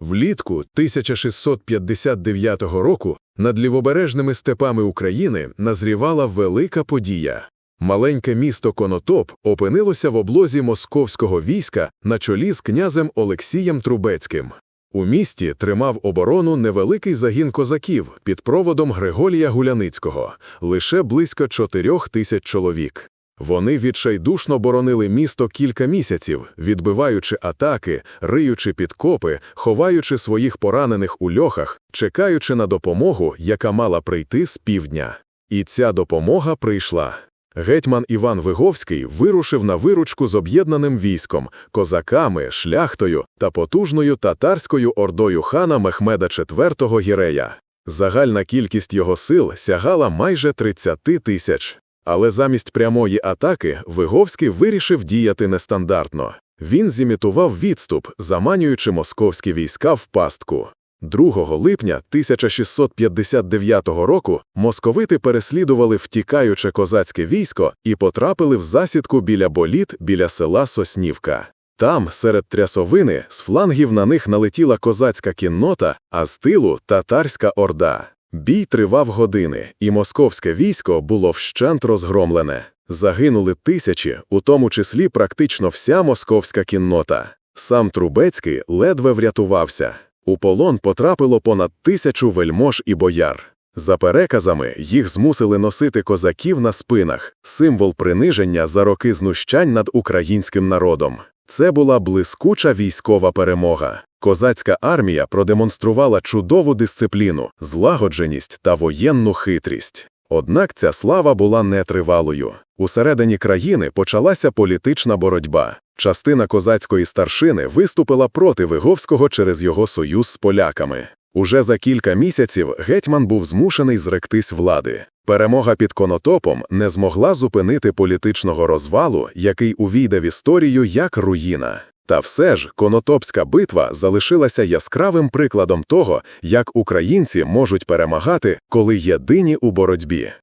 Влітку 1659 року над лівобережними степами України назрівала велика подія. Маленьке місто Конотоп опинилося в облозі московського війська на чолі з князем Олексієм Трубецьким. У місті тримав оборону невеликий загін козаків під проводом Григорія Гуляницького, лише близько чотирьох тисяч чоловік. Вони відчайдушно боронили місто кілька місяців, відбиваючи атаки, риючи підкопи, ховаючи своїх поранених у льохах, чекаючи на допомогу, яка мала прийти з півдня. І ця допомога прийшла. Гетьман Іван Виговський вирушив на виручку з об'єднаним військом, козаками, шляхтою та потужною татарською ордою хана Мехмеда IV Гірея. Загальна кількість його сил сягала майже 30 тисяч. Але замість прямої атаки Виговський вирішив діяти нестандартно. Він зімітував відступ, заманюючи московські війська в пастку. 2 липня 1659 року московити переслідували втікаюче козацьке військо і потрапили в засідку біля боліт біля села Соснівка. Там, серед трясовини, з флангів на них налетіла козацька кіннота, а з тилу – татарська орда. Бій тривав години, і московське військо було вщент розгромлене. Загинули тисячі, у тому числі практично вся московська кіннота. Сам Трубецький ледве врятувався. У полон потрапило понад тисячу вельмож і бояр. За переказами, їх змусили носити козаків на спинах, символ приниження за роки знущань над українським народом. Це була блискуча військова перемога. Козацька армія продемонструвала чудову дисципліну, злагодженість та воєнну хитрість. Однак ця слава була нетривалою. Усередині країни почалася політична боротьба. Частина козацької старшини виступила проти Виговського через його союз з поляками. Уже за кілька місяців гетьман був змушений зректись влади. Перемога під Конотопом не змогла зупинити політичного розвалу, який увійде в історію як руїна. Та все ж Конотопська битва залишилася яскравим прикладом того, як українці можуть перемагати, коли єдині у боротьбі.